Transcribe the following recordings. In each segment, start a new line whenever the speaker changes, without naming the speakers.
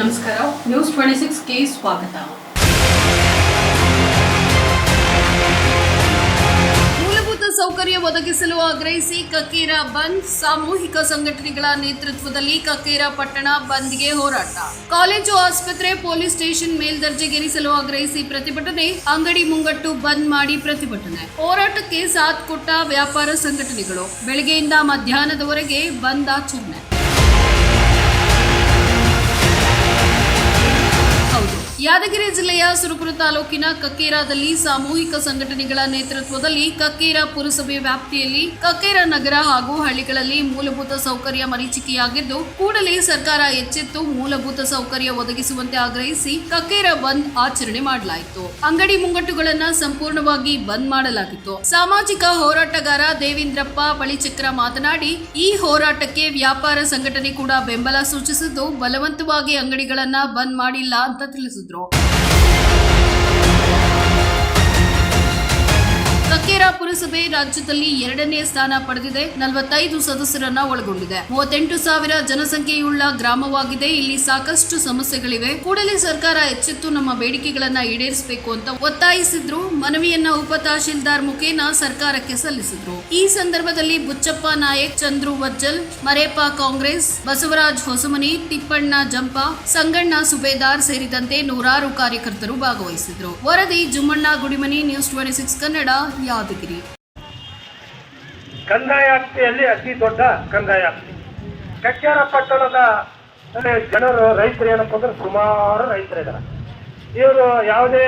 ನಮಸ್ಕಾರ. News twenty ಸಿಕ್ಸ್ಗೆ ಸ್ವಾಗತ. ಮೂಲಭೂತ ಸೌಕರ್ಯ ಒದಗಿಸಲು ಆಗ್ರಹಿಸಿ ಕಕ್ಕೇರ ಬಂದ್, ಸಾಮೂಹಿಕ ಸಂಘಟನೆಗಳ ನೇತೃತ್ವದಲ್ಲಿ ಕಕ್ಕೇರ ಪಟ್ಟಣ ಬಂದ್ಗೆ ಹೋರಾಟ. ಕಾಲೇಜು, ಆಸ್ಪತ್ರೆ, ಪೊಲೀಸ್ ಸ್ಟೇಷನ್ ಮೇಲ್ದರ್ಜೆಗೇರಿಸಲು ಆಗ್ರಹಿಸಿ ಪ್ರತಿಭಟನೆ, ಅಂಗಡಿ ಮುಂಗಟ್ಟು ಬಂದ್ ಮಾಡಿ ಪ್ರತಿಭಟನೆ. ಹೋರಾಟಕ್ಕೆ ಸಾಥ್ ಕೊಟ್ಟ ವ್ಯಾಪಾರ ಸಂಘಟನೆಗಳು. ಬೆಳಗ್ಗೆಯಿಂದ ಮಧ್ಯಾಹ್ನದವರೆಗೆ ಬಂದ್ ಆಚರಣೆ. ಯಾದಗಿರಿ ಜಿಲ್ಲೆಯ ಸುರಪುರ ತಾಲೂಕಿನ ಕಕ್ಕೇರಾದಲ್ಲಿ ಸಾಮೂಹಿಕ ಸಂಘಟನೆಗಳ ನೇತೃತ್ವದಲ್ಲಿ ಕಕ್ಕೇರ ಪುರಸಭೆ ವ್ಯಾಪ್ತಿಯಲ್ಲಿ ಕಕ್ಕೇರ ನಗರ ಹಾಗೂ ಹಳ್ಳಿಗಳಲ್ಲಿ ಮೂಲಭೂತ ಸೌಕರ್ಯ ಮರೀಚಿಕೆಯಾಗಿದ್ದು, ಕೂಡಲೇ ಸರ್ಕಾರ ಎಚ್ಚೆತ್ತು ಮೂಲಭೂತ ಸೌಕರ್ಯ ಒದಗಿಸುವಂತೆ ಆಗ್ರಹಿಸಿ ಕಕ್ಕೇರ ಬಂದ್ ಆಚರಣೆ ಮಾಡಲಾಯಿತು. ಅಂಗಡಿ ಮುಂಗಟ್ಟುಗಳನ್ನ ಸಂಪೂರ್ಣವಾಗಿ ಬಂದ್ ಮಾಡಲಾಗಿತ್ತು. ಸಾಮಾಜಿಕ ಹೋರಾಟಗಾರ ದೇವೇಂದ್ರಪ್ಪ ಬಳಿಚಕ್ರ ಮಾತನಾಡಿ, ಈ ಹೋರಾಟಕ್ಕೆ ವ್ಯಾಪಾರ ಸಂಘಟನೆ ಕೂಡ ಬೆಂಬಲ ಸೂಚಿಸಿದ್ದು, ಬಲವಂತವಾಗಿ ಅಂಗಡಿಗಳನ್ನ ಬಂದ್ ಮಾಡಿಲ್ಲ ಅಂತ ತಿಳಿಸಿದ್ರು. ಕಕ್ಕೇರ ಪುರಸಭೆ ರಾಜ್ಯದಲ್ಲಿ ಎರಡನೇ ಸ್ಥಾನ ಪಡೆದಿದೆ. ನಲವತ್ತೈದು ಸದಸ್ಯರನ್ನ ಒಳಗೊಂಡಿದೆ. ಮೂವತ್ತೆಂಟು ಸಾವಿರ ಜನಸಂಖ್ಯೆಯುಳ್ಳ ಗ್ರಾಮವಾಗಿದೆ. ಇಲ್ಲಿ ಸಾಕಷ್ಟು ಸಮಸ್ಯೆಗಳಿವೆ. ಕೂಡಲೇ ಸರ್ಕಾರ ಎಚ್ಚೆತ್ತು ನಮ್ಮ ಬೇಡಿಕೆಗಳನ್ನ ಈಡೇರಿಸಬೇಕು ಅಂತ ಒತ್ತಾಯಿಸಿದ್ರು. ಮನವಿಯನ್ನ ಉಪ ತಹಶೀಲ್ದಾರ್ ಮುಖೇನ ಸರ್ಕಾರಕ್ಕೆ ಸಲ್ಲಿಸಿದ್ರು. ಈ ಸಂದರ್ಭದಲ್ಲಿ ಬುಚ್ಚಪ್ಪ ನಾಯಕ್, ಚಂದ್ರು ವಜ್ಜಲ್, ಮರೇಪ ಕಾಂಗ್ರೆಸ್, ಬಸವರಾಜ್ ಹೊಸಮನಿ, ತಿಪ್ಪಣ್ಣ ಜಂಪ, ಸಂಗಣ್ಣ ಸುಬೇದಾರ್ ಸೇರಿದಂತೆ ನೂರಾರು ಕಾರ್ಯಕರ್ತರು ಭಾಗವಹಿಸಿದ್ರು. ವರದಿ Jummanna Gudimani, news twenty six Kannada, Yadgiri.
ಕಂದಾಯ ಆಸ್ತಿಯಲ್ಲಿ ಅತಿ ದೊಡ್ಡ ಕಂದಾಯ ಆಸ್ತಿ ಕಕ್ಕೇರ ಪಟ್ಟಣದ ಜನರು, ರೈತರು ಏನಪ್ಪ ಅಂದ್ರೆ ಸುಮಾರು ರೈತರಿದ್ದಾರೆ ಇವರು ಯಾವುದೇ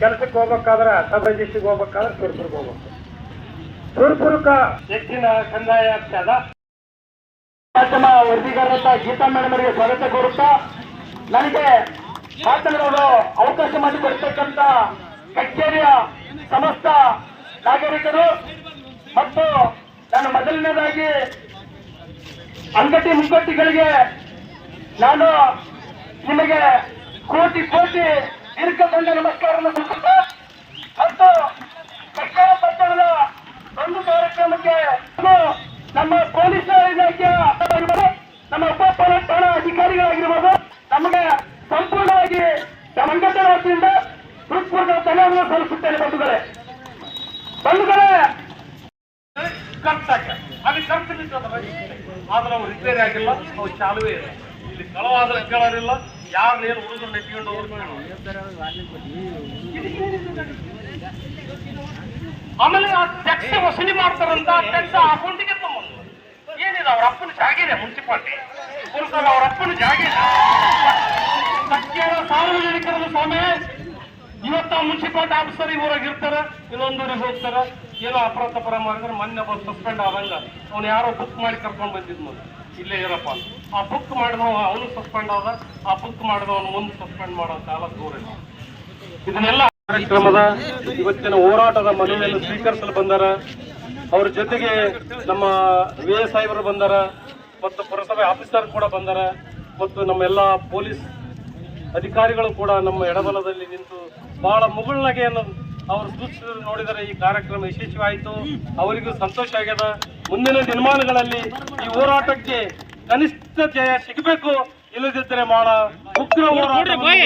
ಕೆಲಸಕ್ಕೆ ಹೋಗ್ಬೇಕಾದ್ರೆ ಸಬ್ ರಿಜಿಸ್ಟ್ರಿಗೆ ಹೋಗ್ಬೇಕಾದ್ರೆ ಸುರ್ಪುರ್ಗೆ ಹೋಗ್ಬೇಕು. ಸುರ್ಪುರ್ಕ ಹೆಚ್ಚಿನ ಕಂದಾಯ ಆಸ್ತಿ ಅದ. ಮಾಧ್ಯಮ ವರದಿಗಾರರ ಗೀತಾ ಮೇಡಮ್ ಅವರಿಗೆ ಸ್ವಾಗತ ಕೋರುತ್ತಾ, ನನಗೆ ಮಾತನಾಡಲು ಅವಕಾಶ ಮಾಡಿಕೊಡ್ತಕ್ಕಂಥ ಕಚೇರಿಯ ಸಮಸ್ತ ನಾಗರಿಕರು ಮತ್ತು ನಾನು ಮೊದಲನೇದಾಗಿ ಅಂಗಡಿ ಮುಂಗಟ್ಟಿಗಳಿಗೆ ನಾನು ನಿಮಗೆ ಕೋಟಿ ಕೋಟಿ ದೀರ್ಘದಂಡ ನಮಸ್ಕಾರವನ್ನು ಸಲ್ಲಿಸುತ್ತಾ ಮತ್ತು ಸರ್ಕಾರ ಪಟ್ಟಣದ ಒಂದು ಕಾರ್ಯಕ್ರಮಕ್ಕೆ ನಮ್ಮ ಪೊಲೀಸ್ ಇಲಾಖೆಯ ನಮ್ಮ ಉಪ ಠಾಣಾ ಅಧಿಕಾರಿಗಳಾಗಿರ್ಬೋದು, ನಮಗೆ ಸಂಪೂರ್ಣವಾಗಿ ನಮ್ಮ ಅಂಗಡಿ ವತಿಯಿಂದ ಹೃತ್ಪೂರ್ವಕ ಧನ್ಯವಾದ ಸಲ್ಲಿಸುತ್ತೇನೆ ಬಂಧುಗಳೇ. ಬಂಧುಗಳೇ! ಕರ್ತಕ ಅದು ಕರ್ತ ಆದ್ರೆ ಅವು ರಿಪೇರಿ ಆಗಿಲ್ಲ ಅವು ಚಾಲುವೇ ಇಲ್ಲ ಇಲ್ಲಿ ಕಳವಾದ್ರೆ ಕೇಳೋರಿಲ್ಲ ಯಾರು ಏನು ಹುಡುಗರು ನೆಟ್ಕೊಂಡು ಆಮೇಲೆ ಆ ಟ್ಯಾಕ್ಸ್ ವಸೂಲಿ ಮಾಡ್ತಾರಂತ ಟ್ಯಾಕ್ಸ್ ಅಕೌಂಟಿಗೆ ತಮ್ಮ ಏನಿದೆ ಅವ್ರ ಅಪ್ಪನ ಜಾಗಿದೆ ಮುನ್ಸಿಪಾಲ್ಟಿ? ಪುರಸಭೆ ಅವ್ರ ಅಪ್ಪನ ಜಾಗಿದೆ ಸಾರ್ವಜನಿಕರ ಸ್ವಾಮಿ ಇವತ್ತ ಮುನ್ಸಿಪಾಲ್ಟಿ ಆಫೀಸರ್ ಊರಾಗ ಇರ್ತಾರ, ಇನ್ನೊಂದು ಊರಿಗೆ ಹೋಗ್ತಾರ. ಏನೋ ಅಪರಾಧ ತಪರ ಮಾಡಿದ್ರೆ ಮೊನ್ನೆ ಒಬ್ಬ ಸಸ್ಪೆಂಡ್ ಆದಂಗ. ಅವ್ನು ಯಾರೋ ಬುಕ್ ಮಾಡಿ ಕರ್ಕೊಂಡ್ ಬಂದಿದ್ನು ಇಲ್ಲೇ ಇರಪ್ಪ ಆ ಬುಕ್ ಮಾಡಿದವ ಅವನು ಸಸ್ಪೆಂಡ್ ಆದ, ಆ ಬುಕ್ ಮಾಡಿದವನು ಮುಂದೆ ಸಸ್ಪೆಂಡ್ ಮಾಡೋ ಕಾಲ ದೂರ ಇದನ್ನೆಲ್ಲ ಕಾರ್ಯಕ್ರಮದ ಇವತ್ತಿನ ಹೋರಾಟದ ಮನೆಯಲ್ಲಿ ಸ್ವೀಕರಿಸಲು ಬಂದಾರ. ಅವ್ರ ಜೊತೆಗೆ ನಮ್ಮ ವಿ ಎಸ್ ಸಾಹೇಬರು ಬಂದಾರ. ಮತ್ತು ಪುರಸಭೆ ಆಫೀಸರ್ ಕೂಡ ಬಂದಾರ. ಮತ್ತು ನಮ್ಮೆಲ್ಲ ಪೊಲೀಸ್ ಅಧಿಕಾರಿಗಳು ಕೂಡ ನಮ್ಮ ಎಡಬಲದಲ್ಲಿ ನಿಂತು ಬಹಳ ಮುಗುಳ್ನಗೆಯನ್ನು ಅವರು ಸೂಚಿಸಿದ್ರು. ನೋಡಿದರೆ ಈ ಕಾರ್ಯಕ್ರಮ ಯಶಸ್ವಿಯಾಯಿತು. ಅವರಿಗೂ ಸಂತೋಷ ಆಗ್ಯದ. ಮುಂದಿನ ದಿನಮಾನಗಳಲ್ಲಿ ಈ ಹೋರಾಟಕ್ಕೆ ಕನಿಷ್ಠ ಜಯ ಸಿಗಬೇಕು. ಇಲ್ಲದಿದ್ದರೆ ಬಹಳ ಉಗ್ರ ಹೋರಾಟ ಅಂತೇಳಿ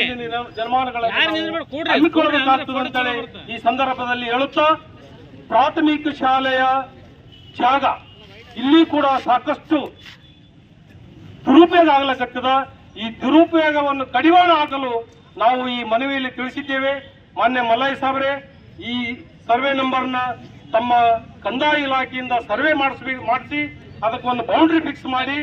ಈ ಸಂದರ್ಭದಲ್ಲಿ ಹೇಳುತ್ತಾ ಪ್ರಾಥಮಿಕ ಶಾಲೆಯ ಜಾಗ. ಇಲ್ಲಿ ಕೂಡ ಸಾಕಷ್ಟು ದುರುಪಯೋಗ ಆಗ್ಲಕತ್ತದ. ಈ ದುರುಪಯೋಗವನ್ನು ಕಡಿವಾಣ ಹಾಕಲು ನಾವು ಈ ಮನವಿಯಲ್ಲಿ ತಿಳಿಸಿದ್ದೇವೆ. ಮಾನ್ಯ ಮಲ್ಲಯ್ಯ ಸಾಬ್ರೆ ಈ ಸರ್ವೆ ನಂಬರ್ನ ತಮ್ಮ ಕಂದಾಯ ಇಲಾಖೆಯಿಂದ ಸರ್ವೆ ಮಾಡಿಸ್ಬೇಕು ಮಾಡಿಸಿ ಅದಕ್ಕೊಂದು ಬೌಂಡ್ರಿ ಫಿಕ್ಸ್ ಮಾಡಿ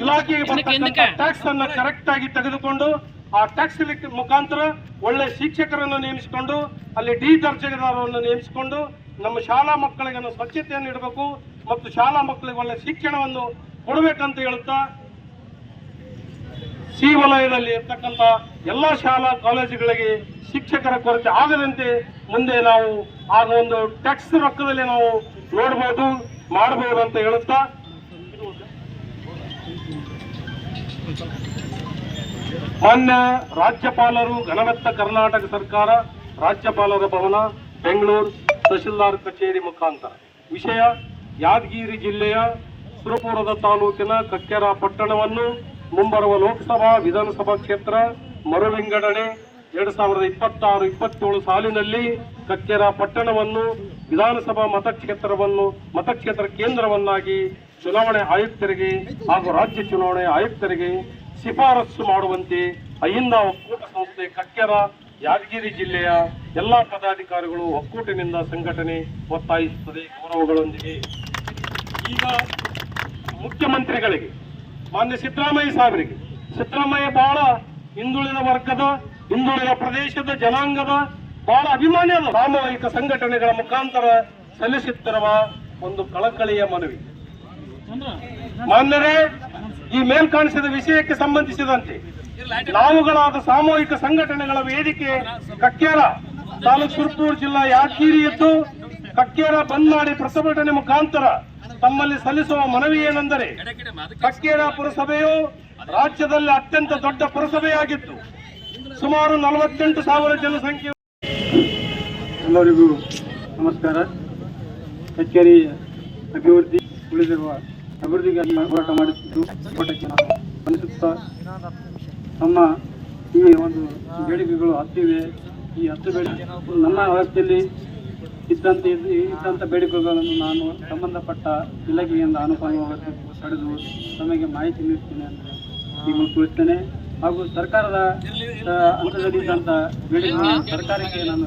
ಇಲಾಖೆಗೆ ಬರ್ತಕ್ಕಂಥ ಟ್ಯಾಕ್ಸ್ ಅನ್ನು ಕರೆಕ್ಟ್ ಆಗಿ ತೆಗೆದುಕೊಂಡು ಆ ಟ್ಯಾಕ್ಸ್ ಮುಖಾಂತರ ಒಳ್ಳೆ ಶಿಕ್ಷಕರನ್ನು ನೇಮಿಸಿಕೊಂಡು ಅಲ್ಲಿ ಡಿ ದರ್ಜೆದಾರರನ್ನು ನೇಮಿಸಿಕೊಂಡು ನಮ್ಮ ಶಾಲಾ ಮಕ್ಕಳಿಗೆ ಸ್ವಚ್ಛತೆಯನ್ನು ಇಡಬೇಕು ಮತ್ತು ಶಾಲಾ ಮಕ್ಕಳಿಗೆ ಒಳ್ಳೆ ಶಿಕ್ಷಣವನ್ನು ಕೊಡಬೇಕಂತ ಹೇಳುತ್ತಾ ಸಿ ವಲಯದಲ್ಲಿ ಇರ್ತಕ್ಕಂಥ ಎಲ್ಲ ಶಾಲಾ ಕಾಲೇಜುಗಳಿಗೆ ಶಿಕ್ಷಕರ ಕೊರತೆ ಆಗದಂತೆ ಮುಂದೆ ನಾವು ಆಗ ಒಂದು ಟ್ಯಾಕ್ಸ್ ರೊಕ್ಕದಲ್ಲಿ ನಾವು ನೋಡ್ಬೋದು ಮಾಡಬಹುದು ಅಂತ ಹೇಳುತ್ತಾ? ಮಾನ್ಯ ರಾಜ್ಯಪಾಲರು ಘನವೆತ್ತ ಕರ್ನಾಟಕ ಸರ್ಕಾರ, ರಾಜ್ಯಪಾಲರ ಭವನ, ಬೆಂಗಳೂರು ತಹಶೀಲ್ದಾರ್ ಕಚೇರಿ ಮುಖಾಂತರ. ವಿಷಯ ಯಾದಗಿರಿ ಜಿಲ್ಲೆಯ ಸುರಪುರದ ತಾಲೂಕಿನ ಕಕ್ಕೆರ ಪಟ್ಟಣವನ್ನು ಮುಂಬರುವ ಲೋಕಸಭಾ, ವಿಧಾನಸಭಾ ಕ್ಷೇತ್ರ ಮರು ವಿಂಗಡಣೆ ಎರಡ್ ಸಾವಿರದ ಇಪ್ಪತ್ತಾರು, ಇಪ್ಪತ್ತೇಳು ಸಾಲಿನಲ್ಲಿ ಕಚ್ಚೆರ ಪಟ್ಟಣವನ್ನು, ವಿಧಾನಸಭಾ ಮತಕ್ಷೇತ್ರವನ್ನು, ಮತಕ್ಷೇತ್ರ ಕೇಂದ್ರವನ್ನಾಗಿ ಚುನಾವಣೆ ಆಯುಕ್ತರಿಗೆ ಹಾಗೂ ರಾಜ್ಯ ಚುನಾವಣೆ ಆಯುಕ್ತರಿಗೆ ಶಿಫಾರಸು ಮಾಡುವಂತೆ ಅಹಿಂದ ಒಕ್ಕೂಟ ಸಂಸ್ಥೆ ಕಕ್ಕೇರ, ಯಾದಗಿರಿ ಜಿಲ್ಲೆಯ ಎಲ್ಲಾ ಪದಾಧಿಕಾರಿಗಳು ಒಕ್ಕೂಟಿನಿಂದ ಸಂಘಟನೆ ಒತ್ತಾಯಿಸುತ್ತದೆ ಗೌರವಗಳೊಂದಿಗೆ. ಈಗ ಮುಖ್ಯಮಂತ್ರಿಗಳಿಗೆ ಮಾನ್ಯ ಸಿದ್ದರಾಮಯ್ಯ ಸಾಹೇಬರಿಗೆ. ಸಿದ್ದರಾಮಯ್ಯ ಬಹಳ ಹಿಂದುಳಿದ ವರ್ಗದ, ಹಿಂದುಳಿದ ಪ್ರದೇಶದ ಜನಾಂಗದ ಬಹಳ ಅಭಿಮಾನಿ ಅದ ಸಾಮೂಹಿಕ ಸಂಘಟನೆಗಳ ಮುಖಾಂತರ ಸಲ್ಲಿಸುತ್ತಿರುವ ಒಂದು ಕಳಕಳಿಯ ಮನವಿ. ಮಾನ್ಯರೇ, ಈ ಮೇಲ್ಕಾಣಿಸಿದ ವಿಷಯಕ್ಕೆ ಸಂಬಂಧಿಸಿದಂತೆ ನಾವುಗಳಾದ ಸಾಮೂಹಿಕ ಸಂಘಟನೆಗಳ ವೇದಿಕೆ ಕಕ್ಕೇರ ತಾಲೂಕು ಸುರ್ಪೂರ್ ಜಿಲ್ಲಾ ಯಾದಗಿರಿ ಎದ್ದು ಕಕ್ಕೇರ ಬಂದ್ ಮಾಡಿ ಪ್ರತಿಭಟನೆ ಮುಖಾಂತರ ತಮ್ಮಲ್ಲಿ ಸಲ್ಲಿಸುವ ಮನವಿ ಏನೆಂದರೆ ಕಕ್ಕೇರ ಪುರಸಭೆಯು ರಾಜ್ಯದಲ್ಲಿ ಅತ್ಯಂತ ದೊಡ್ಡ ಪುರಸಭೆಯಾಗಿತ್ತು ಸುಮಾರು ನಲವತ್ತೆಂಟು ಸಾವಿರ ಜನಸಂಖ್ಯೆ
ಎಲ್ಲರಿಗೂ ನಮಸ್ಕಾರ. ಕಚೇರಿ ಅಭಿವೃದ್ಧಿ ಉಳಿದಿರುವ ಅಭಿವೃದ್ಧಿಗಾಗಿ ಹೋರಾಟ ಮಾಡುತ್ತಿದ್ದು, ಹೋರಾಟಕ್ಕೆ ಸ್ಪಂದಿಸುತ್ತಾ ನಮ್ಮ ಈ ಒಂದು ಬೇಡಿಕೆಗಳು ಹತ್ತಿವೆ. ಈ ಹತ್ತು ಬೇಡಿಕೆ ನಮ್ಮ ವ್ಯವಸ್ಥೆಯಲ್ಲಿ ಇದ್ದಂತೆ ಇದ್ದಂಥ ಬೇಡಿಕೆಗಳನ್ನು ನಾನು ಸಂಬಂಧಪಟ್ಟ ಇಲಾಖೆಯಿಂದ ಅನುಕೂಲವಾಗಿ ಪಡೆದು ತಮಗೆ ಮಾಹಿತಿ ನೀಡ್ತೇನೆ ಅಂತ ಮೂಲಕ ತಿಳಿಸ್ತೇನೆ. ಹಾಗೂ ಸರ್ಕಾರದ ಆ, ಹಂತದಲ್ಲಿ ಇದ್ದಂಥ ಬೇಡಿಕೆಗಳನ್ನು ಸರ್ಕಾರಕ್ಕೆ ನಾನು